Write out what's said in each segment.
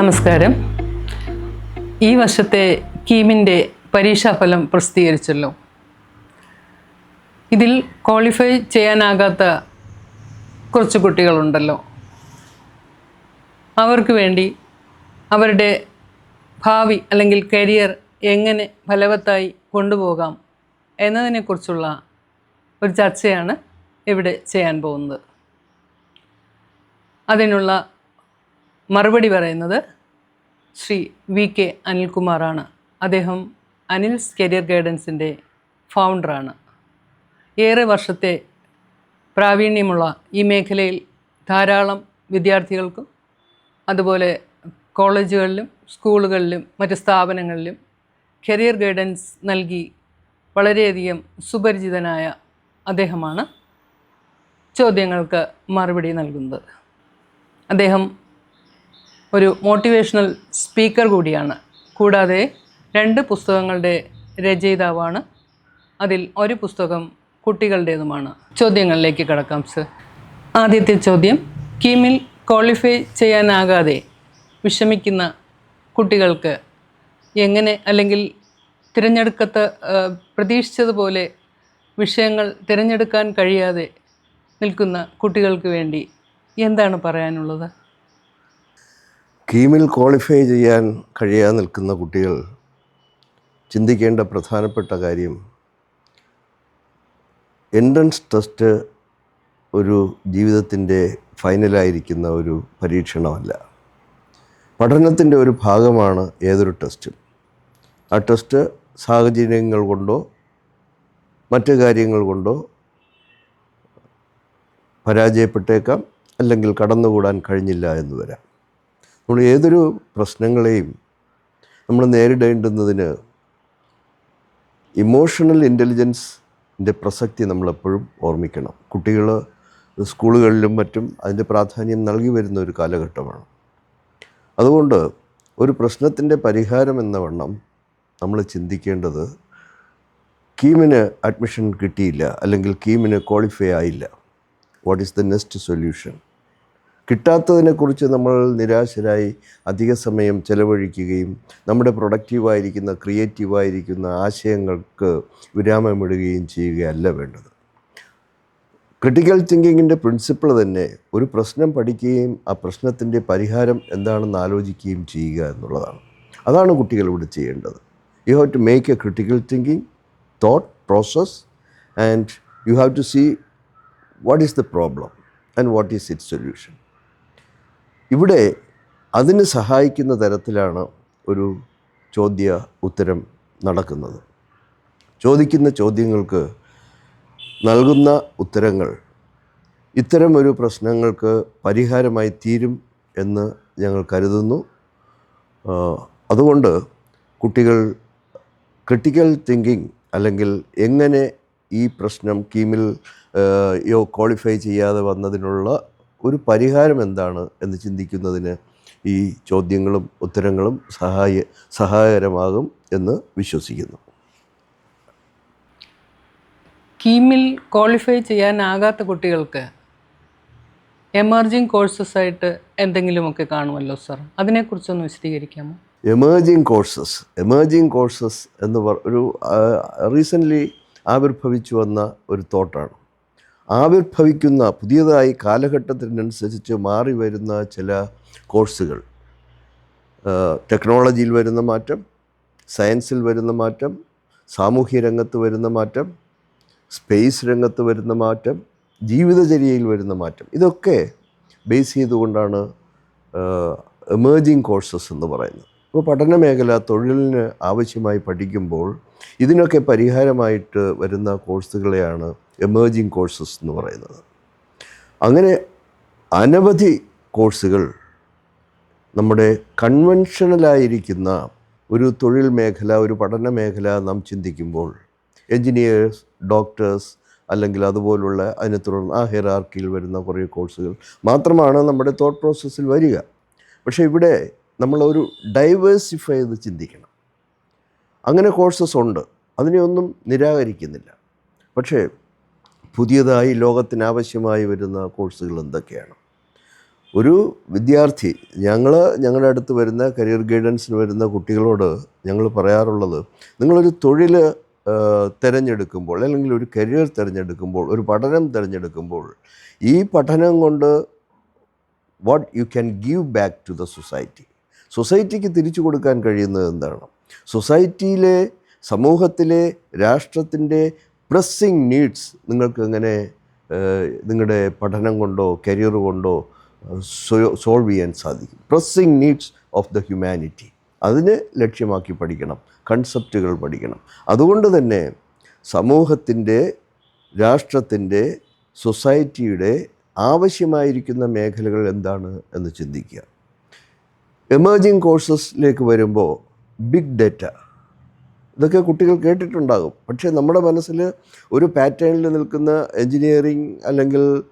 നമസ്കാരം. ഈ വർഷത്തെ കീമിന്റെ പരീക്ഷാഫലം പ്രസിദ്ധീകരിച്ചല്ലോ. ഇതിൽ ക്വാളിഫൈ ചെയ്യാനാകാത്ത കുറച്ച് കുട്ടികളുണ്ടല്ലോ. അവർക്ക് വേണ്ടി അവരുടെ ഭാവി അല്ലെങ്കിൽ കരിയർ എങ്ങനെ ഫലവത്തായി കൊണ്ടുപോകാം എന്നതിനെക്കുറിച്ചുള്ള ഒരു ചർച്ചയാണ് ഇവിടെ ചെയ്യാൻ പോകുന്നത്. അതിനുള്ള മറുപടി പറയുന്നത് ശ്രീ വി കെ അനിൽകുമാറാണ്. അദ്ദേഹം അനിൽസ് കരിയർ ഗൈഡൻസിന്റെ ഫൗണ്ടറാണ്. ഏറെ വർഷത്തെ പ്രാവീണ്യമുള്ള ഈ മേഖലയിൽ ധാരാളം വിദ്യാർത്ഥികൾക്കും അതുപോലെ കോളേജുകളിലും സ്കൂളുകളിലും മറ്റ് സ്ഥാപനങ്ങളിലും കരിയർ ഗൈഡൻസ് നൽകി വളരെയധികം സുപരിചിതനായ അദ്ദേഹമാണ്. ചോദ്യങ്ങൾക്ക് മറുപടി നൽകുന്നത്. അദ്ദേഹം ഒരു മോട്ടിവേഷണൽ സ്പീക്കർ കൂടിയാണ്. കൂടാതെ രണ്ട് പുസ്തകങ്ങളുടെ രചയിതാവാണ്. അതിൽ ഒരു പുസ്തകം കുട്ടികളുടേതുമാണ്. ചോദ്യങ്ങളിലേക്ക് കടക്കാം സർ ആദ്യത്തെ ചോദ്യം കീമിൽ ക്വാളിഫൈ ചെയ്യാനാകാതെ വിഷമിക്കുന്ന കുട്ടികൾക്ക് എങ്ങനെ അല്ലെങ്കിൽ തിരഞ്ഞെടുക്കത്ത പ്രതീക്ഷിച്ചതുപോലെ വിഷയങ്ങൾ തിരഞ്ഞെടുക്കാൻ കഴിയാതെ നിൽക്കുന്ന കുട്ടികൾക്ക് വേണ്ടി എന്താണ് പറയാനുള്ളത്? കീമിൽ ക്വാളിഫൈ ചെയ്യാൻ കഴിയാതെ നിൽക്കുന്ന കുട്ടികൾ ചിന്തിക്കേണ്ട പ്രധാനപ്പെട്ട കാര്യം എൻട്രൻസ് ടെസ്റ്റ് ഒരു ജീവിതത്തിന്റെ ഫൈനലായിരിക്കുന്ന ഒരു പരീക്ഷണമല്ല. പഠനത്തിന്റെ ഒരു ഭാഗമാണ് ഏതൊരു ടെസ്റ്റും. ആ ടെസ്റ്റ് സാഹചര്യങ്ങൾ കൊണ്ടോ മറ്റു കാര്യങ്ങൾ കൊണ്ടോ പരാജയപ്പെട്ടേക്കാം അല്ലെങ്കിൽ കടന്നുകൂടാൻ കഴിഞ്ഞില്ല എന്ന് വരാം. നമ്മൾ ഏതൊരു പ്രശ്നങ്ങളെയും നമ്മൾ നേരിടേണ്ടുന്നതിന് ഇമോഷണൽ ഇന്റലിജൻസിന്റെ പ്രസക്തി നമ്മളെപ്പോഴും ഓർമ്മിക്കണം. കുട്ടികൾ സ്കൂളുകളിലും മറ്റും അതിന്റെ പ്രാധാന്യം നൽകി വരുന്ന ഒരു കാലഘട്ടമാണ്. അതുകൊണ്ട് ഒരു പ്രശ്നത്തിന്റെ പരിഹാരം എന്ന വണ്ണം നമ്മൾ ചിന്തിക്കേണ്ടത് കീമിന് അഡ്മിഷൻ കിട്ടിയില്ല അല്ലെങ്കിൽ കീമിന് ക്വാളിഫൈ ആയില്ല. What is the next solution കിട്ടാത്തതിനെക്കുറിച്ച് നമ്മൾ നിരാശരായി അധിക സമയം ചെലവഴിക്കുകയും നമ്മുടെ പ്രൊഡക്റ്റീവായിരിക്കുന്ന ക്രിയേറ്റീവായിരിക്കുന്ന ആശയങ്ങൾക്ക് വിരാമമിടുകയും ചെയ്യുകയല്ല വേണ്ടത്. ക്രിട്ടിക്കൽ തിങ്കിങ്ങിന്റെ പ്രിൻസിപ്പിൾ തന്നെ ഒരു പ്രശ്നം പഠിക്കുകയും ആ പ്രശ്നത്തിന്റെ പരിഹാരം എന്താണെന്ന് ആലോചിക്കുകയും ചെയ്യുക എന്നുള്ളതാണ്. അതാണ് കുട്ടികൾ ഇവിടെ ചെയ്യേണ്ടത്. You have to make a critical thinking thought process and you have to see what is the problem and what is it solution ഇവിടെ അതിന് സഹായിക്കുന്ന തരത്തിലാണ് ഒരു ചോദ്യ ഉത്തരം നടക്കുന്നത്. ചോദിക്കുന്ന ചോദ്യങ്ങൾക്ക് നൽകുന്ന ഉത്തരങ്ങൾ ഇത്തരം ഒരു പ്രശ്നങ്ങൾക്ക് പരിഹാരമായി തീരും എന്ന് ഞങ്ങൾ കരുതുന്നു. അതുകൊണ്ട് കുട്ടികൾ ക്രിട്ടിക്കൽ തിങ്കിങ് അല്ലെങ്കിൽ എങ്ങനെ ഈ പ്രശ്നം കീമിൽ യോ ക്വാളിഫൈ ചെയ്യാതെ വന്നതിനുള്ള ഒരു പരിഹാരം എന്താണ് എന്ന് ചിന്തിക്കുന്നതിന് ഈ ചോദ്യങ്ങളും ഉത്തരങ്ങളും സഹായ സഹായകരമാകും എന്ന് വിശ്വസിക്കുന്നു. കീമിൽ ക്വാളിഫൈ ചെയ്യാനാകാത്ത കുട്ടികൾക്ക് എമർജിങ് കോഴ്സസ് ആയിട്ട് എന്തെങ്കിലുമൊക്കെ കാണുമല്ലോ സർ? അതിനെക്കുറിച്ചൊന്ന് വിശദീകരിക്കാമോ? എമേർജിങ് കോഴ്സസ് എമേർജിങ് കോഴ്സസ് എന്ന് പറ ഒരു റീസെന്റ്ലി ആവിർഭവിച്ചു വന്ന ഒരു തോട്ടാണ്. ആവിർഭവിക്കുന്ന പുതിയതായി കാലഘട്ടത്തിനനുസരിച്ച് മാറി വരുന്ന ചില കോഴ്സുകൾ. ടെക്നോളജിയിൽ വരുന്ന മാറ്റം സയൻസിൽ വരുന്ന മാറ്റം സാമൂഹ്യ രംഗത്ത് വരുന്ന മാറ്റം സ്പേസ് രംഗത്ത് വരുന്ന മാറ്റം ജീവിതചര്യയിൽ വരുന്ന മാറ്റം. ഇതൊക്കെ ബേസ് ചെയ്തുകൊണ്ടാണ് എമേർജിങ് കോഴ്സസ് എന്ന് പറയുന്നത്. ഇപ്പോൾ പഠന മേഖല തൊഴിലിന് ആവശ്യമായി പഠിക്കുമ്പോൾ ഇതിനൊക്കെ പരിഹാരമായിട്ട് വരുന്ന കോഴ്സുകളെയാണ് എമേർജിങ് കോഴ്സസ് എന്ന് പറയുന്നത്. അങ്ങനെ അനവധി കോഴ്സുകൾ നമ്മുടെ കൺവെൻഷണലായിരിക്കുന്ന ഒരു തൊഴിൽ മേഖല ഒരു പഠന മേഖല നാം ചിന്തിക്കുമ്പോൾ എൻജിനീയേഴ്സ് ഡോക്ടേഴ്സ് അല്ലെങ്കിൽ അതുപോലുള്ള അതിനെ തുടർന്ന് ആ ഹെറാർക്കിയിൽ വരുന്ന കുറേ കോഴ്സുകൾ മാത്രമാണ് നമ്മുടെ തോട്ട് പ്രോസസ്സിൽ വരിക. പക്ഷേ ഇവിടെ നമ്മളൊരു ഡൈവേഴ്സിഫൈ ചെയ്ത് ചിന്തിക്കണം. അങ്ങനെ കോഴ്സസ് ഉണ്ട്. അതിനെയൊന്നും നിരാകരിക്കുന്നില്ല. പക്ഷേ പുതിയതായി ലോകത്തിനാവശ്യമായി വരുന്ന കോഴ്സുകൾ എന്തൊക്കെയാണ്? ഒരു വിദ്യാർത്ഥി ഞങ്ങൾ ഞങ്ങളുടെ അടുത്ത് വരുന്ന കരിയർ ഗൈഡൻസിന് വരുന്ന കുട്ടികളോട് ഞങ്ങൾ പറയാറുള്ളത് നിങ്ങളൊരു തൊഴിൽ തിരഞ്ഞെടുക്കുമ്പോൾ അല്ലെങ്കിൽ ഒരു കരിയർ തിരഞ്ഞെടുക്കുമ്പോൾ ഒരു പഠനം തിരഞ്ഞെടുക്കുമ്പോൾ ഈ പഠനം കൊണ്ട് what you can give back to the society സൊസൈറ്റിക്ക് തിരിച്ചു കൊടുക്കാൻ കഴിയുന്നത് എന്താണ്? സൊസൈറ്റിയിലെ സമൂഹത്തിലെ രാഷ്ട്രത്തിന്റെ പ്രസ്സിങ് നീഡ്സ് നിങ്ങൾക്ക് എങ്ങനെ നിങ്ങളുടെ പഠനം കൊണ്ടോ കരിയർ കൊണ്ടോ സോൾവ് ചെയ്യാൻ സാധിക്കും. Pressing needs of the humanity അതിനെ ലക്ഷ്യമാക്കി പഠിക്കണം. കൺസെപ്റ്റുകൾ പഠിക്കണം. അതുകൊണ്ട് തന്നെ സമൂഹത്തിന്റെ രാഷ്ട്രത്തിന്റെ സൊസൈറ്റിയുടെ ആവശ്യമായിരിക്കുന്ന മേഖലകൾ എന്താണ് എന്ന് ചിന്തിക്കുക. എമേർജിങ് കോഴ്സസിലേക്ക് വരുമ്പോൾ ബിഗ് ഡേറ്റ ഇതൊക്കെ കുട്ടികൾ കേട്ടിട്ടുണ്ടാകും. പക്ഷേ നമ്മുടെ മനസ്സിൽ ഒരു പാറ്റേണിൽ നിൽക്കുന്ന എൻജിനീയറിങ് അല്ലെങ്കിൽ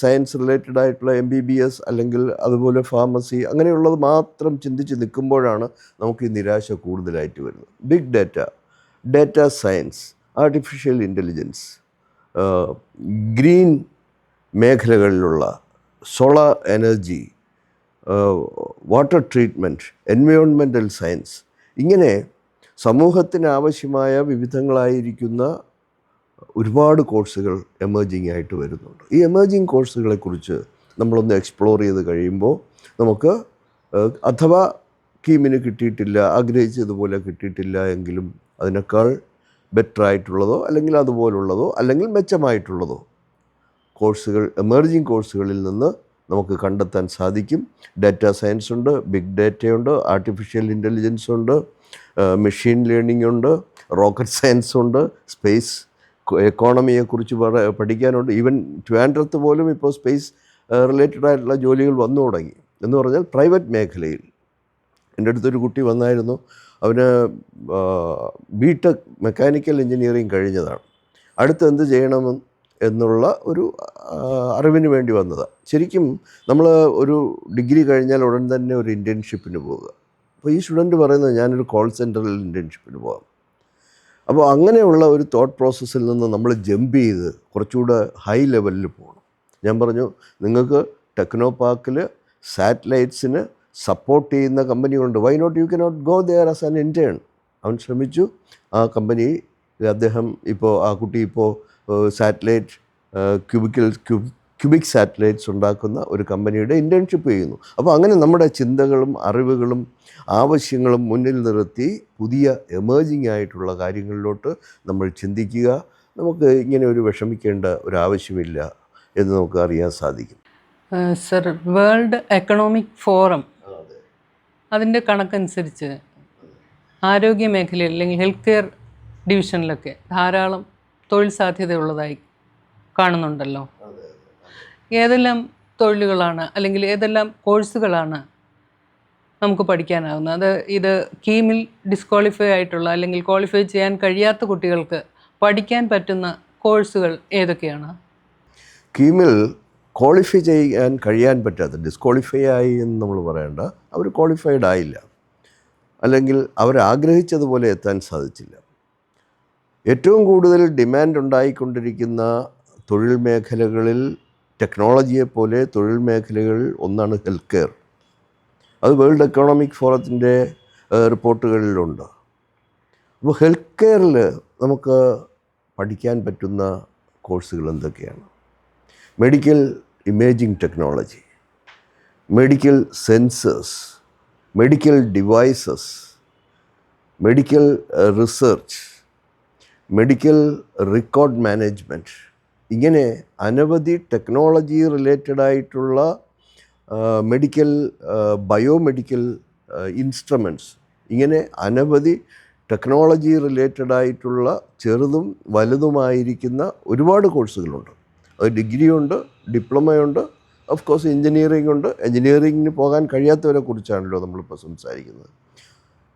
സയൻസ് റിലേറ്റഡ് ആയിട്ടുള്ള എം ബി ബി എസ് അല്ലെങ്കിൽ അതുപോലെ ഫാർമസി അങ്ങനെയുള്ളത് മാത്രം ചിന്തിച്ച് നിൽക്കുമ്പോഴാണ് നമുക്ക് ഈ നിരാശ കൂടുതലായിട്ട് വരുന്നത്. Big data data science artificial intelligence green മേഖലകളിലുള്ള സോളാർ എനർജി വാട്ടർ ട്രീറ്റ്മെന്റ് എൻവയോൺമെന്റൽ സയൻസ് ഇങ്ങനെ സമൂഹത്തിന് ആവശ്യമായ വിവിധങ്ങളായിരിക്കുന്ന ഒരുപാട് കോഴ്സുകൾ എമേർജിംഗ് ആയിട്ട് വരുന്നുണ്ട്. ഈ എമേർജിംഗ് കോഴ്സുകളെക്കുറിച്ച് നമ്മളൊന്ന് എക്സ്പ്ലോർ ചെയ്ത് കഴിയുമ്പോൾ നമുക്ക് അഥവാ കീമിന് കിട്ടിയിട്ടില്ല ആഗ്രഹിച്ചതുപോലെ കിട്ടിയിട്ടില്ല എങ്കിലും അതിനേക്കാൾ ബെറ്റർ ആയിട്ടുള്ളതോ അല്ലെങ്കിൽ അതുപോലുള്ളതോ അല്ലെങ്കിൽ മെച്ചമായിട്ടുള്ളതോ കോഴ്സുകൾ എമേർജിങ് കോഴ്സുകളിൽ നിന്ന് നമുക്ക് കണ്ടെത്താൻ സാധിക്കും. ഡാറ്റ സയൻസ് ഉണ്ട് ബിഗ് ഡാറ്റയുണ്ട് ആർട്ടിഫിഷ്യൽ ഇന്റലിജൻസ് ഉണ്ട് മെഷീൻ ലേണിംഗ് ഉണ്ട് റോക്കറ്റ് സയൻസ് ഉണ്ട് സ്പേസ് എക്കോണമിയെക്കുറിച്ച് പഠിക്കാനുണ്ട്. ഈവൻ ട്വാൻഡ്രത്ത് പോലും ഇപ്പോൾ സ്പേസ് റിലേറ്റഡ് ആയിട്ടുള്ള ജോലികൾ വന്നു തുടങ്ങി. എന്ന് പറഞ്ഞാൽ പ്രൈവറ്റ് മേഖലയിൽ. എന്റെ അടുത്തൊരു കുട്ടി വന്നായിരുന്നു. അവന് ബി ടെക് മെക്കാനിക്കൽ എഞ്ചിനീയറിങ് കഴിഞ്ഞതാണ്. അടുത്ത് എന്ത് ചെയ്യണം എന്നുള്ള ഒരു അറിവിന് വേണ്ടി വന്നതാണ് ശരിക്കും നമ്മൾ ഒരു ഡിഗ്രി കഴിഞ്ഞാൽ ഉടൻ തന്നെ ഒരു ഇന്റേൺഷിപ്പിന് പോവുക. അപ്പോൾ ഈ സ്റ്റുഡന്റ് പറയുന്നത് ഞാനൊരു കോൾ സെന്ററിൽ ഇന്റേൺഷിപ്പിന് പോകാം അപ്പോൾ അങ്ങനെയുള്ള ഒരു തോട്ട് പ്രോസസ്സിൽ നിന്ന് നമ്മൾ ജമ്പ് ചെയ്ത് കുറച്ചുകൂടെ ഹൈ ലെവലിൽ പോകണം. ഞാൻ പറഞ്ഞു നിങ്ങൾക്ക് ടെക്നോ പാർക്കിൽ സാറ്റലൈറ്റ്സിന് സപ്പോർട്ട് ചെയ്യുന്ന കമ്പനികളുണ്ട് why not you K not go there as an intern അവൻ ശ്രമിച്ചു. ആ കമ്പനി അദ്ദേഹം ഇപ്പോൾ ആ കുട്ടി ഇപ്പോൾ സാറ്റലൈറ്റ് ക്യൂബിക്കൽ ക്യൂബിക് സാറ്റലൈറ്റ്സ് ഉണ്ടാക്കുന്ന ഒരു കമ്പനിയുടെ ഇന്റേൺഷിപ്പ് ചെയ്യുന്നു. അപ്പോൾ അങ്ങനെ നമ്മുടെ ചിന്തകളും അറിവുകളും ആവശ്യങ്ങളും മുന്നിൽ നിർത്തി പുതിയ എമേർജിങ് ആയിട്ടുള്ള കാര്യങ്ങളിലോട്ട് നമ്മൾ ചിന്തിക്കുക. നമുക്ക് ഇങ്ങനെ ഒരു വിഷമിക്കേണ്ട ഒരു ആവശ്യമില്ല എന്ന് നമുക്ക് അറിയാൻ സാധിക്കും. സർ വേൾഡ് എക്കണോമിക് ഫോറം അതിന്റെ കണക്കനുസരിച്ച് ആരോഗ്യ മേഖലയിൽ അല്ലെങ്കിൽ ഹെൽത്ത് കെയർ ഡിവിഷനിലൊക്കെ ധാരാളം തൊഴിൽ സാധ്യതയുള്ളതായി കാണുന്നുണ്ടല്ലോ. ഏതെല്ലാം തൊഴിലുകളാണ് അല്ലെങ്കിൽ ഏതെല്ലാം കോഴ്സുകളാണ് നമുക്ക് പഠിക്കാനാവുന്നത്? അത് ഇത് കീമിൽ ഡിസ്ക്വാളിഫൈ ആയിട്ടുള്ള അല്ലെങ്കിൽ ക്വാളിഫൈ ചെയ്യാൻ കഴിയാത്ത കുട്ടികൾക്ക് പഠിക്കാൻ പറ്റുന്ന കോഴ്സുകൾ ഏതൊക്കെയാണ്? കീമിൽ ക്വാളിഫൈ ചെയ്യാൻ കഴിയാൻ പറ്റാത്ത ഡിസ്ക്വാളിഫൈ ആയി എന്ന് നമ്മൾ പറയേണ്ട അവർ ക്വാളിഫൈഡ് ആയില്ല. അല്ലെങ്കിൽ അവർ ആഗ്രഹിച്ചതുപോലെ എത്താൻ സാധിച്ചില്ല. ഏറ്റവും കൂടുതൽ ഡിമാൻഡ് ഉണ്ടായിക്കൊണ്ടിരിക്കുന്ന തൊഴിൽ മേഖലകളിൽ ടെക്നോളജിയെ പോലെ തൊഴിൽ മേഖലകളിൽ ഒന്നാണ് ഹെൽത്ത് കെയർ. അത് വേൾഡ് എക്കണോമിക് ഫോറത്തിന്റെ റിപ്പോർട്ടുകളിലുണ്ട്. അപ്പോൾ ഹെൽത്ത് കെയറിൽ നമുക്ക് പഠിക്കാൻ പറ്റുന്ന കോഴ്സുകൾ എന്തൊക്കെയാണ്? Medical imaging technology medical sensors medical devices medical research medical record management ഇങ്ങനെ അനവധി ടെക്നോളജി റിലേറ്റഡ് ആയിട്ടുള്ള മെഡിക്കൽ ബയോമെഡിക്കൽ ഇൻസ്ട്രുമെന്റ്സ് ഇങ്ങനെ അനവധി ടെക്നോളജി റിലേറ്റഡ് ആയിട്ടുള്ള ചെറുതും വലുതുമായിരിക്കുന്ന ഒരുപാട് കോഴ്സുകളുണ്ട്. അത് ഡിഗ്രിയുണ്ട് ഡിപ്ലോമയുണ്ട് ഓഫ് കോഴ്സ് എഞ്ചിനീയറിംഗ് ഉണ്ട്. എഞ്ചിനീയറിംഗിന് പോകാൻ കഴിയാത്തവരെ കുറിച്ചാണല്ലോ നമ്മളിപ്പോൾ സംസാരിക്കുന്നത്.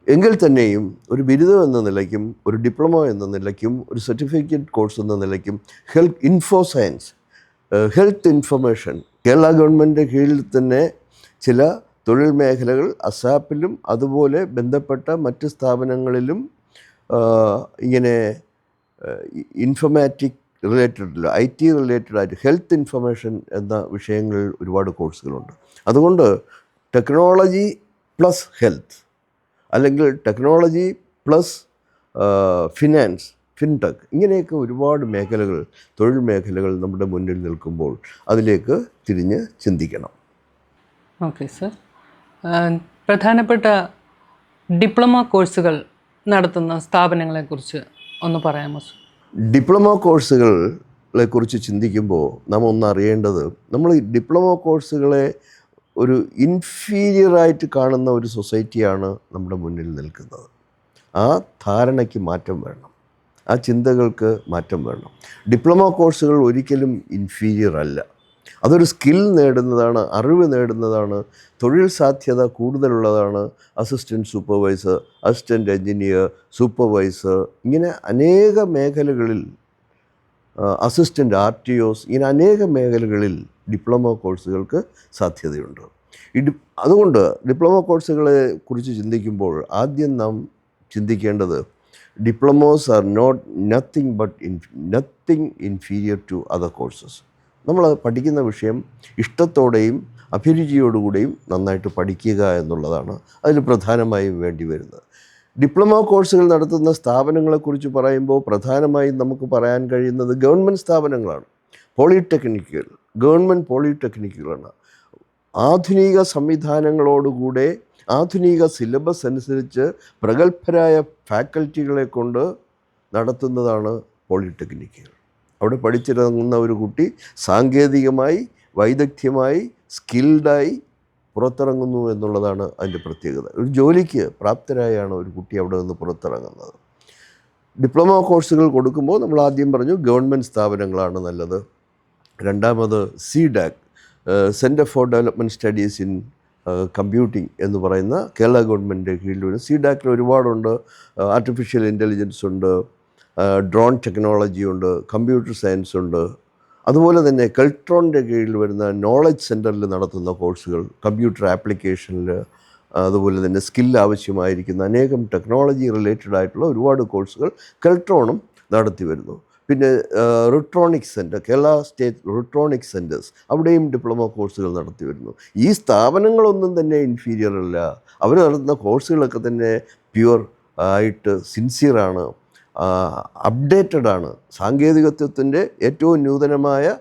എങ്കിൽ തന്നെയും ഒരു ബിരുദം എന്ന നിലയ്ക്കും ഒരു ഡിപ്ലോമ എന്ന നിലയ്ക്കും ഒരു സർട്ടിഫിക്കറ്റ് കോഴ്സ് എന്ന നിലയ്ക്കും health info science health information Kerala government കീഴിൽ തന്നെ ചില തൊഴിൽ മേഖലകൾ അസാപ്പിലും അതുപോലെ ബന്ധപ്പെട്ട മറ്റ് സ്ഥാപനങ്ങളിലും ഇങ്ങനെ informatic related I T related ആയിട്ട് ഹെൽത്ത് ഇൻഫർമേഷൻ എന്ന വിഷയങ്ങളിൽ ഒരുപാട് കോഴ്സുകളുണ്ട്. അതുകൊണ്ട് ടെക്നോളജി പ്ലസ് ഹെൽത്ത് അല്ലെങ്കിൽ ടെക്നോളജി പ്ലസ് ഫിനാൻസ് ഫിൻടെക് ഇങ്ങനെയൊക്കെ ഒരുപാട് മേഖലകൾ തൊഴിൽ മേഖലകൾ നമ്മുടെ മുന്നിൽ നിൽക്കുമ്പോൾ അതിലേക്ക് തിരിഞ്ഞ് ചിന്തിക്കണം. Okay sir. പ്രധാനപ്പെട്ട ഡിപ്ലോമ കോഴ്സുകൾ നടത്തുന്ന സ്ഥാപനങ്ങളെക്കുറിച്ച് ഒന്ന് പറയാമോ സർ? ഡിപ്ലോമ കോഴ്സുകളെ കുറിച്ച് ചിന്തിക്കുമ്പോൾ നാം ഒന്ന് അറിയേണ്ടത് നമ്മൾ ഈ ഡിപ്ലോമ കോഴ്സുകളെ ഒരു ഇൻഫീരിയറായിട്ട് കാണുന്ന ഒരു സൊസൈറ്റിയാണ് നമ്മുടെ മുന്നിൽ നിൽക്കുന്നത്. ആ ധാരണയ്ക്ക് മാറ്റം വേണം. ആ ചിന്തകൾക്ക് മാറ്റം വേണം. ഡിപ്ലോമ കോഴ്സുകൾ ഒരിക്കലും ഇൻഫീരിയർ അല്ല. അതൊരു സ്കിൽ നേടുന്നതാണ് അറിവ് നേടുന്നതാണ് തൊഴിൽ സാധ്യത കൂടുതലുള്ളതാണ് assistant supervisor assistant engineer supervisor ഇങ്ങനെ അനേക മേഖലകളിൽ അസിസ്റ്റന്റ് ആർ ടി ഒസ് ഇങ്ങനെ അനേക മേഖലകളിൽ ഡിപ്ലോമ കോഴ്സുകൾക്ക് സാധ്യതയുണ്ട്. അതുകൊണ്ട് ഡിപ്ലോമ കോഴ്സുകളെ കുറിച്ച് ചിന്തിക്കുമ്പോൾ ആദ്യം നാം ചിന്തിക്കേണ്ടത് diplomas are not nothing but in nothing inferior to other courses നമ്മൾ പഠിക്കുന്ന വിഷയം ഇഷ്ടത്തോടെയും അഭിരുചിയോടുകൂടിയും നന്നായിട്ട് പഠിക്കുക എന്നുള്ളതാണ് അതിൽ പ്രധാനമായും വേണ്ടി വരുന്നത് ഡിപ്ലോമ കോഴ്സുകൾ നടത്തുന്ന സ്ഥാപനങ്ങളെക്കുറിച്ച് പറയുമ്പോൾ പ്രധാനമായും നമുക്ക് പറയാൻ കഴിയുന്നത് ഗവൺമെന്റ് സ്ഥാപനങ്ങളാണ്. പോളിടെക്നിക്കുകൾ ഗവൺമെന്റ് പോളിടെക്നിക്കുകളാണ്. ആധുനിക സംവിധാനങ്ങളോടുകൂടെ ആധുനിക സിലബസ് അനുസരിച്ച് പ്രഗത്ഭരായ ഫാക്കൽറ്റികളെ കൊണ്ട് നടത്തുന്നതാണ് പോളിടെക്നിക്കുകൾ. അവിടെ പഠിച്ചിറങ്ങുന്ന ഒരു കുട്ടി സാങ്കേതികമായി വൈദഗ്ധ്യമായി സ്കിൽഡായി പുറത്തിറങ്ങുന്നു എന്നുള്ളതാണ് അതിന്റെ പ്രത്യേകത. ഒരു ജോലിക്ക് പ്രാപ്തരായാണ് ഒരു കുട്ടി അവിടെ നിന്ന് പുറത്തിറങ്ങുന്നത്. ഡിപ്ലോമ കോഴ്സുകൾ കൊടുക്കുമ്പോൾ നമ്മൾ ആദ്യം പറഞ്ഞു ഗവൺമെന്റ് സ്ഥാപനങ്ങളാണ് നല്ലത്. രണ്ടാമത് C DAC centre for development studies in computing എന്ന് പറയുന്ന കേരള ഗവൺമെന്റിന്റെ കീഴിൽ വരും സി ഡാക്കിൽ ഒരുപാടുണ്ട്. ആർട്ടിഫിഷ്യൽ ഇന്റലിജൻസ് ഉണ്ട്. ഡ്രോൺ ടെക്നോളജി ഉണ്ട്. കമ്പ്യൂട്ടർ സയൻസ് ഉണ്ട്. അതുപോലെ തന്നെ കെൽട്രോണിന്റെ കീഴിൽ വരുന്ന നോളജ് സെന്ററിൽ നടത്തുന്ന കോഴ്സുകൾ കമ്പ്യൂട്ടർ ആപ്ലിക്കേഷനിൽ അതുപോലെ തന്നെ സ്കിൽ ആവശ്യമായിരിക്കുന്ന അനേകം ടെക്നോളജി റിലേറ്റഡ് ആയിട്ടുള്ള ഒരുപാട് കോഴ്സുകൾ കെൽട്രോണും നടത്തി വരുന്നു. പിന്നെ റിട്രോണിക് സെന്റർ കേരള സ്റ്റേറ്റ് റിട്രോണിക് സെന്റേഴ്സ് അവിടെയും ഡിപ്ലോമ കോഴ്സുകൾ നടത്തി വരുന്നു. ഈ സ്ഥാപനങ്ങളൊന്നും തന്നെ ഇൻഫീരിയർ അല്ല. അവർ നടത്തുന്ന കോഴ്സുകളൊക്കെ തന്നെ പ്യുവർ ആയിട്ട് സിൻസിയറാണ് അപ്ഡേറ്റഡ് ആണ്. സാങ്കേതികത്വത്തിന്റെ ഏറ്റവും നൂതനമായ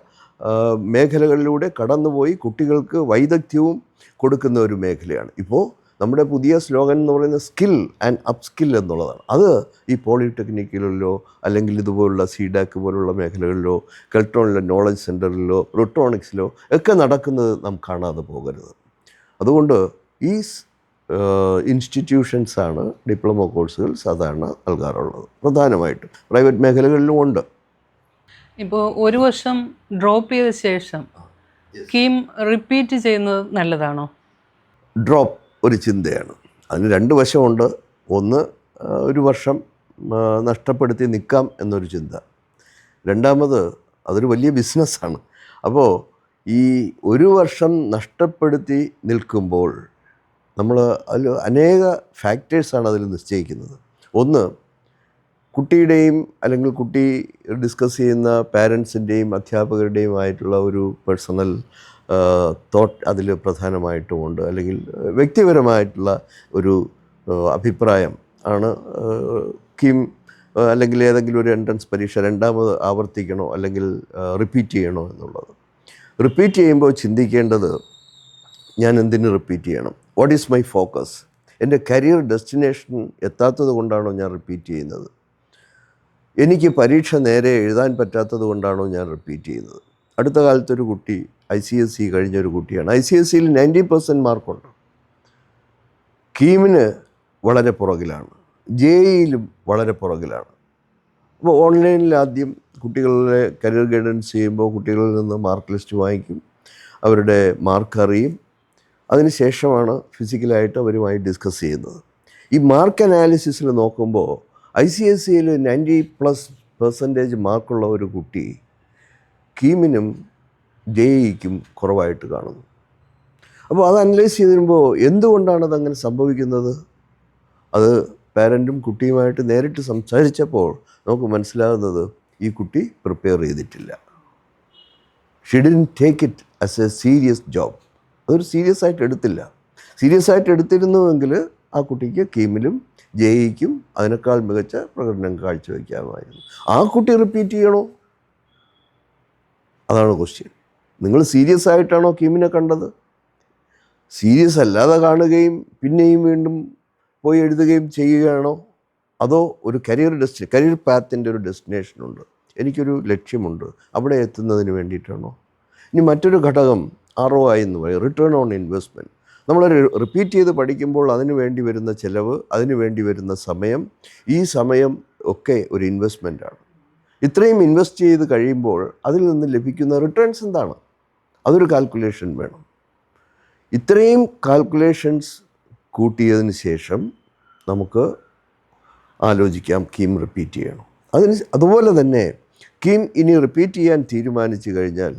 മേഖലകളിലൂടെ കടന്നുപോയി കുട്ടികൾക്ക് വൈദഗ്ധ്യവും കൊടുക്കുന്ന ഒരു മേഖലയാണ്. ഇപ്പോൾ നമ്മുടെ പുതിയ സ്ലോഗൻ എന്ന് പറയുന്നത് സ്കിൽ ആൻഡ് അപ് സ്കിൽ എന്നുള്ളതാണ്. അത് ഈ പോളിടെക്നിക്കിലോ അല്ലെങ്കിൽ ഇതുപോലുള്ള സീഡാക്ക് പോലുള്ള മേഖലകളിലോ കെൽട്രോണിലെ നോളജ് സെന്ററിലോ റിട്രോണിക്സിലോ ഒക്കെ നടക്കുന്നത് നാം കാണാതെ പോകരുത്. അതുകൊണ്ട് ഈ ഇൻസ്റ്റിറ്റ്യൂഷൻസാണ് ഡിപ്ലോമ കോഴ്സുകൾ സാധാരണ നൽകാറുള്ളത്. പ്രധാനമായിട്ടും പ്രൈവറ്റ് മേഖലകളിലും ഉണ്ട്. ഇപ്പോൾ ഒരു വർഷം ഡ്രോപ്പ് ചെയ്ത ശേഷം കീം റിപ്പീറ്റ് ചെയ്യുന്നത് നല്ലതാണോ? ഡ്രോപ്പ് ഒരു ചിന്തയാണ്. അതിന് രണ്ട് വശമുണ്ട്. ഒന്ന് ഒരു വർഷം നഷ്ടപ്പെടുത്തി നിൽക്കാം എന്നൊരു ചിന്ത. രണ്ടാമത് അതൊരു വലിയ ബിസിനസ്സാണ്. അപ്പോൾ ഈ ഒരു വർഷം നഷ്ടപ്പെടുത്തി നിൽക്കുമ്പോൾ നമ്മൾ അതിൽ അനേക ഫാക്ടേഴ്സാണ് അതിൽ നിശ്ചയിക്കുന്നത്. ഒന്ന് കുട്ടിയുടെയും അല്ലെങ്കിൽ കുട്ടി ഡിസ്കസ് ചെയ്യുന്ന പാരൻസിന്റെയും അധ്യാപകരുടെയും ആയിട്ടുള്ള ഒരു പേഴ്സണൽ തോട്ട് അതിൽ പ്രധാനമായിട്ടുമുണ്ട്. അല്ലെങ്കിൽ വ്യക്തിപരമായിട്ടുള്ള ഒരു അഭിപ്രായം ആണ് കിം അല്ലെങ്കിൽ ഏതെങ്കിലും ഒരു എൻട്രൻസ് പരീക്ഷ രണ്ടാമത് ആവർത്തിക്കണോ അല്ലെങ്കിൽ റിപ്പീറ്റ് ചെയ്യണോ എന്നുള്ളത്. റിപ്പീറ്റ് ചെയ്യുമ്പോൾ ചിന്തിക്കേണ്ടത് ഞാൻ എന്തിന് റിപ്പീറ്റ് ചെയ്യണം? വാട്ട് ഈസ് മൈ ഫോക്കസ് എന്റെ കരിയർ ഡെസ്റ്റിനേഷൻ എത്താത്തത് കൊണ്ടാണോ ഞാൻ റിപ്പീറ്റ് ചെയ്യുന്നത്? എനിക്ക് പരീക്ഷ നേരെ എഴുതാൻ പറ്റാത്തത് കൊണ്ടാണോ ഞാൻ റിപ്പീറ്റ് ചെയ്യുന്നത്? അടുത്ത കാലത്തൊരു കുട്ടി ഐ സി എസ് സി കഴിഞ്ഞൊരു കുട്ടിയാണ്. ഐ സി എസ് സിയിൽ നയന്റി പെർസെന്റ് മാർക്കുണ്ട് കീമിന് വളരെ പുറകിലാണ്. ജെ ഇയിലും വളരെ പുറകിലാണ്. അപ്പോൾ ഓൺലൈനിൽ ആദ്യം കുട്ടികളുടെ കരിയർ ഗൈഡൻസ് ചെയ്യുമ്പോൾ കുട്ടികളിൽ നിന്ന് മാർക്ക് ലിസ്റ്റ് വാങ്ങിക്കും. അവരുടെ മാർക്ക് അറിയും. അതിനുശേഷമാണ് ഫിസിക്കലായിട്ട് അവരുമായി ഡിസ്കസ് ചെയ്യുന്നത്. ഈ മാർക്ക് അനാലിസിസിൽ നോക്കുമ്പോൾ ഐ സി എസ് സിയിൽ നയന്റി പ്ലസ് പെർസെന്റേജ് മാർക്കുള്ള ഒരു കുട്ടി കീമിനും ജെ ഇക്കും കുറവായിട്ട് കാണുന്നു. അപ്പോൾ അത് അനലൈസ് ചെയ്ത് വരുമ്പോൾ എന്തുകൊണ്ടാണ് അതങ്ങനെ സംഭവിക്കുന്നത്? അത് പാരന്റും കുട്ടിയുമായിട്ട് നേരിട്ട് സംസാരിച്ചപ്പോൾ നമുക്ക് മനസ്സിലാകുന്നത് ഈ കുട്ടി പ്രിപ്പയർ ചെയ്തിട്ടില്ല. She didn't take it as a serious job അതൊരു സീരിയസ് ആയിട്ട് എടുത്തില്ല. സീരിയസ് ആയിട്ട് എടുത്തിരുന്നുവെങ്കിൽ ആ കുട്ടിക്ക് കീമിലും ജയിക്കും. അതിനേക്കാൾ മികച്ച പ്രകടനം കാഴ്ചവെക്കാമായിരുന്നു. ആ കുട്ടി റിപ്പീറ്റ് ചെയ്യണോ? അതാണ് ക്വസ്റ്റ്യൻ നിങ്ങൾ സീരിയസ് ആയിട്ടാണോ കീമിനെ കണ്ടത്? സീരിയസ് അല്ലാതെ കാണുകയും പിന്നെയും വീണ്ടും പോയി എഴുതുകയും ചെയ്യുകയാണോ? അതോ ഒരു കരിയർ ഡെസ്റ്റി കരിയർ പാത്തിന്റെ ഒരു ഡെസ്റ്റിനേഷനുണ്ട് എനിക്കൊരു ലക്ഷ്യമുണ്ട്. അവിടെ എത്തുന്നതിന് വേണ്ടിയിട്ടാണോ? ഇനി മറ്റൊരു ഘടകം ആർ ഒ ഐ എന്ന് പറയും റിട്ടേൺ ഓൺ ഇൻവെസ്റ്റ്മെന്റ് നമ്മൾ റിപ്പീറ്റ് ചെയ്ത് പഠിക്കുമ്പോൾ അതിന് വേണ്ടി വരുന്ന ചിലവ് അതിന് വേണ്ടി വരുന്ന സമയം ഈ സമയം ഒക്കെ ഒരു ഇൻവെസ്റ്റ്മെന്റാണ് ഇത്രയും ഇൻവെസ്റ്റ് ചെയ്ത് കഴിയുമ്പോൾ അതിൽ നിന്ന് ലഭിക്കുന്ന റിട്ടേൺസ് എന്താണ്? അതൊരു കാൽക്കുലേഷൻ വേണം. ഇത്രയും കാൽക്കുലേഷൻസ് കൂട്ടിയതിന് ശേഷം നമുക്ക് ആലോചിക്കാം കീം റിപ്പീറ്റ് ചെയ്യണം. അതിന് അതുപോലെ തന്നെ കീം ഇനി റിപ്പീറ്റ് ചെയ്യാൻ തീരുമാനിച്ചു കഴിഞ്ഞാൽ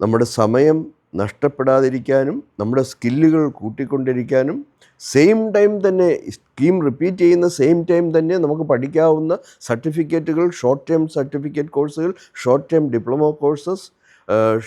നമ്മുടെ സമയം നഷ്ടപ്പെടാതിരിക്കാനും നമ്മുടെ സ്കില്ലുകൾ കൂട്ടിക്കൊണ്ടിരിക്കാനും സെയിം ടൈം തന്നെ സ്കീം റിപ്പീറ്റ് ചെയ്യുന്ന സെയിം ടൈം തന്നെ നമുക്ക് പഠിക്കാവുന്ന സർട്ടിഫിക്കറ്റുകൾ ഷോർട്ട് ടേം സർട്ടിഫിക്കറ്റ് കോഴ്സുകൾ short term diploma courses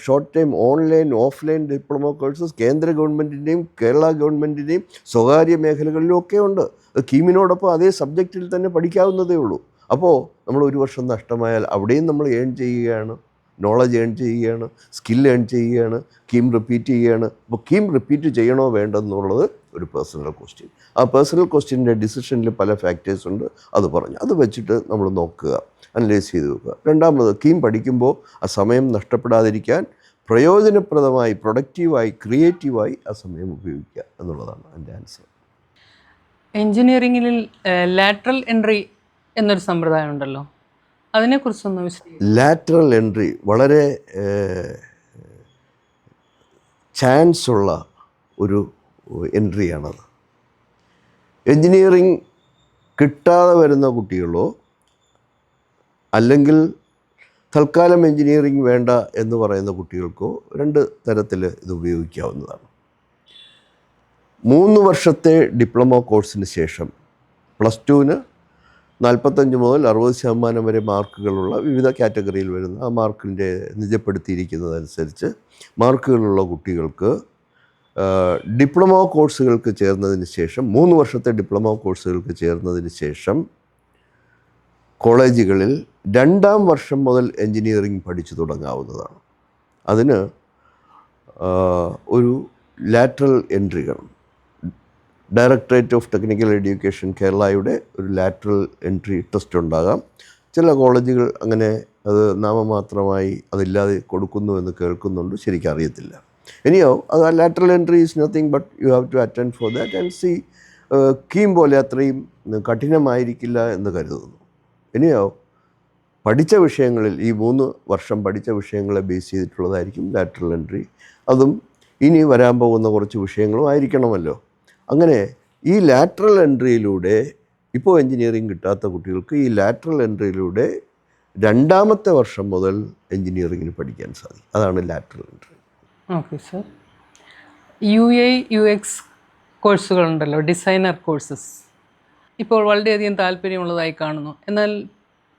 short time online offline diploma courses കേന്ദ്ര ഗവൺമെന്റിന്റെയും കേരള ഗവൺമെന്റിന്റെയും സ്വകാര്യ മേഖലകളിലും ഒക്കെ ഉണ്ട്. കീമിനോടൊപ്പം അതേ സബ്ജക്റ്റിൽ തന്നെ പഠിക്കാവുന്നതേ ഉള്ളൂ. അപ്പോൾ നമ്മൾ ഒരു വർഷം നഷ്ടമായാൽ അവിടെയും നമ്മൾ ഏൺ ചെയ്യുകയാണ്. നോളജ് ഏൺ ചെയ്യുകയാണ് സ്കിൽ ഏൺ ചെയ്യുകയാണ് കീം റിപ്പീറ്റ് ചെയ്യുകയാണ്. അപ്പോൾ കീം റിപ്പീറ്റ് ചെയ്യണോ വേണ്ടെന്നുള്ളത് ഒരു പേഴ്സണൽ ക്വസ്റ്റ്യൻ ആ പേഴ്സണൽ ക്വസ്റ്റ്യന്റെ ഡിസിഷനിൽ പല ഫാക്ടേഴ്സ് ഉണ്ട്. അത് പറഞ്ഞു. അത് വെച്ചിട്ട് നമ്മൾ നോക്കുക. അനലൈസ് ചെയ്ത് വെക്കുക രണ്ടാമത് കീം പഠിക്കുമ്പോൾ ആ സമയം നഷ്ടപ്പെടാതിരിക്കാൻ പ്രയോജനപ്രദമായി പ്രൊഡക്റ്റീവായി ക്രിയേറ്റീവായി ആ സമയം ഉപയോഗിക്കുക എന്നുള്ളതാണ് എന്റെ ആൻസർ എഞ്ചിനീയറിംഗിൽ ലാറ്ററൽ എൻട്രി എന്നൊരു സമ്പ്രദായം ഉണ്ടല്ലോ. അതിനെക്കുറിച്ചൊന്ന് ലാറ്ററൽ എൻട്രി വളരെ ചാൻസ് ഉള്ള ഒരു എൻട്രിയാണത് എഞ്ചിനീയറിംഗ് കിട്ടാതെ വരുന്ന കുട്ടികളോ അല്ലെങ്കിൽ തൽക്കാലം എഞ്ചിനീയറിംഗ് വേണ്ട എന്ന് പറയുന്ന കുട്ടികൾക്കോ രണ്ട് തരത്തിൽ ഇത് ഉപയോഗിക്കാവുന്നതാണ്. മൂന്ന് വർഷത്തെ ഡിപ്ലോമ കോഴ്സിന് ശേഷം പ്ലസ് ടുവിന് നാൽപ്പത്തഞ്ച് മുതൽ അറുപത് ശതമാനം വരെ മാർക്കുകളുള്ള വിവിധ കാറ്റഗറിയിൽ വരുന്ന ആ മാർക്കിന്റെ നിജപ്പെടുത്തിയിരിക്കുന്നതനുസരിച്ച് മാർക്കുകളുള്ള കുട്ടികൾക്ക് ഡിപ്ലോമ കോഴ്സുകൾക്ക് ചേർന്നതിന് ശേഷം മൂന്ന് വർഷത്തെ ഡിപ്ലോമ കോഴ്സുകൾക്ക് ചേർന്നതിന് ശേഷം കോളേജുകളിൽ രണ്ടാം വർഷം മുതൽ എൻജിനീയറിംഗ് പഠിച്ചു തുടങ്ങാവുന്നതാണ്. അതിന് ഒരു ലാറ്ററൽ എൻട്രികൾ. ഡയറക്ടറേറ്റ് ഓഫ് ടെക്നിക്കൽ എഡ്യൂക്കേഷൻ കേരളയുടെ ഒരു ലാറ്ററൽ എൻട്രി ടെസ്റ്റ് ഉണ്ടാകാം. ചില കോളേജുകൾ അങ്ങനെ അത് നാമമാത്രമായി അതില്ലാതെ കൊടുക്കുന്നു എന്ന് കേൾക്കുന്നുണ്ട്. ശരിക്കും അറിയത്തില്ല. ഇനിയോ അത് lateral entry is nothing but you have to attend for that and C KEAM പോലെ അത്രയും കഠിനമായിരിക്കില്ല എന്ന് കരുതുന്നു. ഇനിയോ പഠിച്ച വിഷയങ്ങളിൽ ഈ മൂന്ന് വർഷം പഠിച്ച വിഷയങ്ങളെ ബേസ് ചെയ്തിട്ടുള്ളതായിരിക്കും ലാറ്ററൽ എൻട്രി. അതും ഇനി വരാൻ പോകുന്ന കുറച്ച് വിഷയങ്ങളും ആയിരിക്കണമല്ലോ. അങ്ങനെ ഈ ലാറ്ററൽ എൻട്രിയിലൂടെ ഇപ്പോൾ എൻജിനീയറിങ് കിട്ടാത്ത കുട്ടികൾക്ക് ഈ ലാറ്ററൽ എൻട്രിയിലൂടെ രണ്ടാമത്തെ വർഷം മുതൽ എൻജിനീയറിങ്ങിന് പഠിക്കാൻ സാധിക്കും. അതാണ് lateral entry okay sir U A U X കോഴ്സുകളുണ്ടല്ലോ designer courses ഇപ്പോൾ വളരെയധികം താല്പര്യമുള്ളതായി കാണുന്നു. എന്നാൽ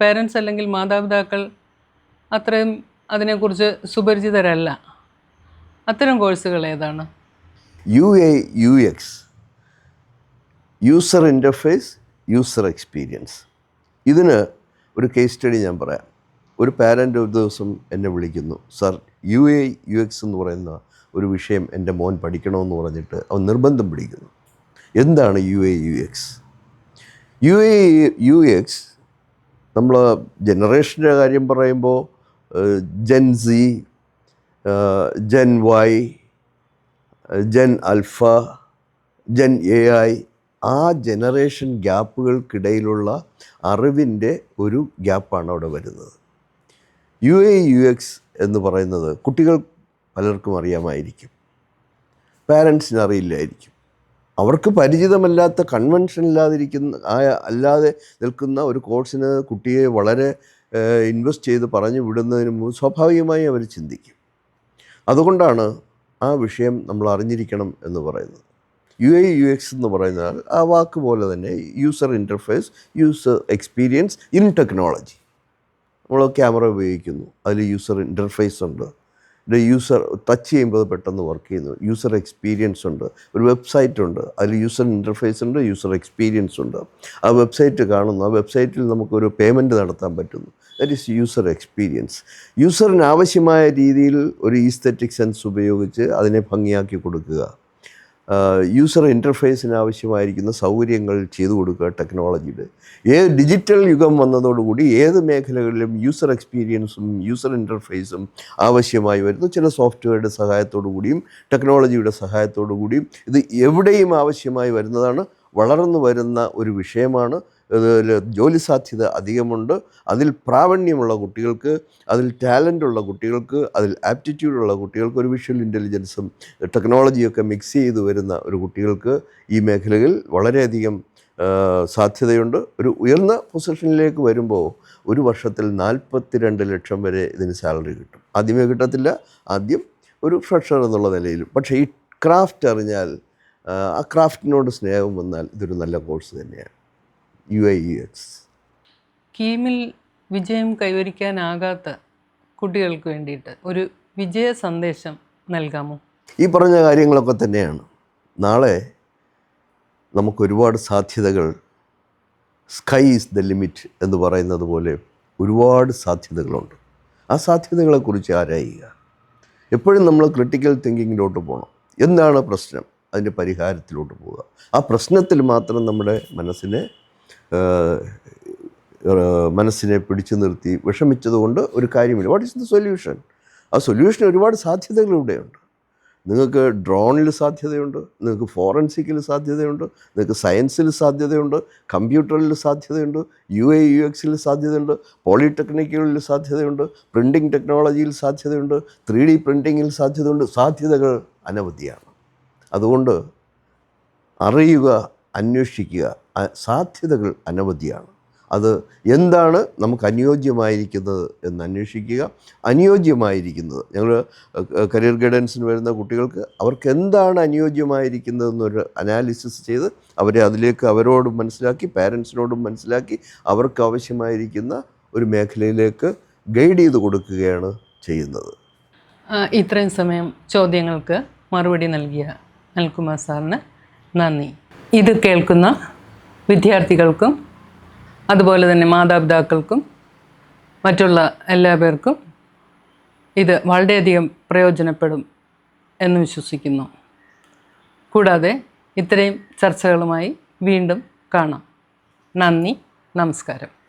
പേരൻസ് അല്ലെങ്കിൽ മാതാപിതാക്കൾ അത്രയും അതിനെക്കുറിച്ച് സുപരിചിതരല്ല. അത്തരം കോഴ്സുകൾ ഏതാണ്? U A U X user interface user experience ഇതിന് ഒരു കേസ് സ്റ്റഡി ഞാൻ പറയാം. ഒരു പാരന്റ് ഒരു ദിവസം എന്നെ വിളിക്കുന്നു. Sir U A U X എന്ന് പറയുന്ന ഒരു വിഷയം എന്റെ മോൻ പഠിക്കണമെന്ന് പറഞ്ഞിട്ട് അവൻ നിർബന്ധം പിടിക്കുന്നു. എന്താണ് U A U X U A U X നമ്മൾ ജനറേഷന്റെ കാര്യം പറയുമ്പോൾ gen Z gen Y gen alpha gen A I ആ ജനറേഷൻ ഗ്യാപ്പുകൾക്കിടയിലുള്ള അറിവിന്റെ ഒരു ഗ്യാപ്പാണ് അവിടെ വരുന്നത്. യു എ യു എക്സ് എന്ന് പറയുന്നത് കുട്ടികൾ പലർക്കും അറിയാമായിരിക്കും. പാരൻസിന് അറിയില്ലായിരിക്കും. അവർക്ക് പരിചിതമല്ലാത്ത കൺവെൻഷൻ ഇല്ലാതിരിക്കുന്ന അല്ലാതെ നിൽക്കുന്ന ഒരു കോഴ്സിന് കുട്ടിയെ വളരെ ഇൻവെസ്റ്റ് ചെയ്ത് പറഞ്ഞു വിടുന്നതിന് മുമ്പ് സ്വാഭാവികമായി അവർ ചിന്തിക്കും. അതുകൊണ്ടാണ് ആ വിഷയം നമ്മൾ അറിഞ്ഞിരിക്കണം എന്ന് പറയുന്നത്. യു ഐ യു എക്സ് എന്ന് പറയുന്നത് ആ വാക്ക് പോലെ തന്നെ user interface user experience in technology നമ്മൾ ക്യാമറ ഉപയോഗിക്കുന്നു. അതിൽ യൂസർ ഇന്റർഫേസ് ഉണ്ട്. ഇത് യൂസർ ടച്ച് ചെയ്യുമ്പോൾ പെട്ടെന്ന് വർക്ക് ചെയ്യുന്നു. യൂസർ എക്സ്പീരിയൻസ് ഉണ്ട്. ഒരു വെബ്സൈറ്റ് ഉണ്ട്. അതിൽ യൂസർ ഇന്റർഫേസ് ഉണ്ട് യൂസർ എക്സ്പീരിയൻസ് ഉണ്ട്. ആ വെബ്സൈറ്റ് കാണുന്നു. ആ വെബ്സൈറ്റിൽ നമുക്കൊരു പേയ്മെന്റ് നടത്താൻ പറ്റുന്നു. ദറ്റ് ഈസ് യൂസർ എക്സ്പീരിയൻസ് യൂസറിന് ആവശ്യമായ രീതിയിൽ ഒരു ഈസ്തറ്റിക് സെൻസ് ഉപയോഗിച്ച് അതിനെ ഭംഗിയാക്കി കൊടുക്കുക. യൂസർ ഇന്റർഫേസിന് ആവശ്യമായിരിക്കുന്ന സൗകര്യങ്ങൾ ചെയ്തു കൊടുക്കുക ടെക്നോളജിയുടെ ഏത് ഡിജിറ്റൽ യുഗം വന്നതോടുകൂടി ഏത് മേഖലകളിലും യൂസർ എക്സ്പീരിയൻസും യൂസർ ഇന്റർഫേസും ആവശ്യമായി വരുന്നു. ചില സോഫ്റ്റ്വെയറുടെ സഹായത്തോടു കൂടിയും ടെക്നോളജിയുടെ സഹായത്തോടു കൂടിയും ഇത് എവിടെയും ആവശ്യമായി വരുന്നതാണ്. വളർന്നു വരുന്ന ഒരു വിഷയമാണ്. ജോലി സാധ്യത അധികമുണ്ട്. അതിൽ പ്രാവണ്യമുള്ള കുട്ടികൾക്ക് അതിൽ ടാലന്റ് ഉള്ള കുട്ടികൾക്ക് അതിൽ ആപ്റ്റിറ്റ്യൂഡുള്ള കുട്ടികൾക്ക് ഒരു വിഷ്വൽ ഇന്റലിജൻസും ടെക്നോളജിയൊക്കെ മിക്സ് ചെയ്ത് വരുന്ന ഒരു കുട്ടികൾക്ക് ഈ മേഖലയിൽ വളരെയധികം സാധ്യതയുണ്ട്. ഒരു ഉയർന്ന പൊസിഷനിലേക്ക് വരുമ്പോൾ ഒരു വർഷത്തിൽ നാൽപ്പത്തിരണ്ട് ലക്ഷം വരെ ഇതിന് സാലറി കിട്ടും. ആദ്യമേ കിട്ടത്തില്ല ആദ്യം ഒരു ഫ്രഷർ എന്നുള്ള നിലയിലും. പക്ഷേ ഈ ക്രാഫ്റ്റ് അറിഞ്ഞാൽ ആ ക്രാഫ്റ്റിനോട് സ്നേഹം വന്നാൽ ഇതൊരു നല്ല കോഴ്സ് തന്നെയാണ്. U I E X. കീമിൽ വിജയം കൈവരിക്കാനാകാത്ത കുട്ടികൾക്ക് വേണ്ടിയിട്ട് ഒരു വിജയ സന്ദേശം നൽകാമോ? ഈ പറഞ്ഞ കാര്യങ്ങളൊക്കെ തന്നെയാണ്. നാളെ നമുക്ക് ഒരുപാട് സാധ്യതകൾ സ്കൈ ഈസ് ദ ലിമിറ്റ് എന്ന് പറയുന്നത് പോലെ ഒരുപാട് സാധ്യതകളുണ്ട്. ആ സാധ്യതകളെക്കുറിച്ച് ആരായുക? എപ്പോഴും നമ്മൾ ക്രിട്ടിക്കൽ തിങ്കിങ്ങിലോട്ട് പോകണം. എന്താണ് പ്രശ്നം? അതിന്റെ പരിഹാരത്തിലോട്ട് പോവുക. ആ പ്രശ്നത്തിൽ മാത്രം നമ്മുടെ മനസ്സിനെ മനസ്സിനെ പിടിച്ചു നിർത്തി വിഷമിച്ചതുകൊണ്ട് ഒരു കാര്യമില്ല. വാട്ട് ഈസ് ദ സൊല്യൂഷൻ ആ സൊല്യൂഷൻ ഒരുപാട് സാധ്യതകൾ ഇവിടെയുണ്ട് നിങ്ങൾക്ക് ഡ്രോണിൽ സാധ്യതയുണ്ട് നിങ്ങൾക്ക് ഫോറൻസിക്കിൽ സാധ്യതയുണ്ട് നിങ്ങൾക്ക് സയൻസിൽ സാധ്യതയുണ്ട് കമ്പ്യൂട്ടറിൽ സാധ്യതയുണ്ട് യു എ യു എക്സിൽ സാധ്യതയുണ്ട് പോളിടെക്നിക്കുകളിൽ സാധ്യതയുണ്ട് പ്രിന്റിംഗ് ടെക്നോളജിയിൽ സാധ്യതയുണ്ട് ത്രീ ഡി പ്രിന്റിങ്ങിൽ സാധ്യതയുണ്ട്. സാധ്യതകൾ അനവധിയാണ്. അതുകൊണ്ട് അറിയുക അന്വേഷിക്കുക സാധ്യതകൾ അനവധിയാണ്. അത് എന്താണ് നമുക്ക് അനുയോജ്യമായിരിക്കുന്നത് എന്ന് അന്വേഷിക്കുക. അനുയോജ്യമായിരിക്കുന്നത് ഞങ്ങൾ കരിയർ ഗൈഡൻസിന് വരുന്ന കുട്ടികൾക്ക് അവർക്ക് എന്താണ് അനുയോജ്യമായിരിക്കുന്നത് എന്നൊരു അനാലിസിസ് ചെയ്ത് അവരെ അതിലേക്ക് അവരോടും മനസ്സിലാക്കി പാരൻസിനോടും മനസ്സിലാക്കി അവർക്ക് ആവശ്യമായിരിക്കുന്ന ഒരു മേഖലയിലേക്ക് ഗൈഡ് ചെയ്ത് കൊടുക്കുകയാണ് ചെയ്യുന്നത്. ഇത്രയും സമയം ചോദ്യങ്ങൾക്ക് മറുപടി നൽകിയ അൽകുമാർ സാറിന് നന്ദി. ഇത് കേൾക്കുന്ന വിദ്യാർത്ഥികൾക്കും അതുപോലെ തന്നെ മാതാപിതാക്കൾക്കും മറ്റുള്ള എല്ലാ പേർക്കും ഇത് വളരെയധികം പ്രയോജനപ്പെടും എന്ന് വിശ്വസിക്കുന്നു. കൂടാതെ ഇത്രയും ചർച്ചകളുമായി വീണ്ടും കാണാം. നന്ദി നമസ്കാരം.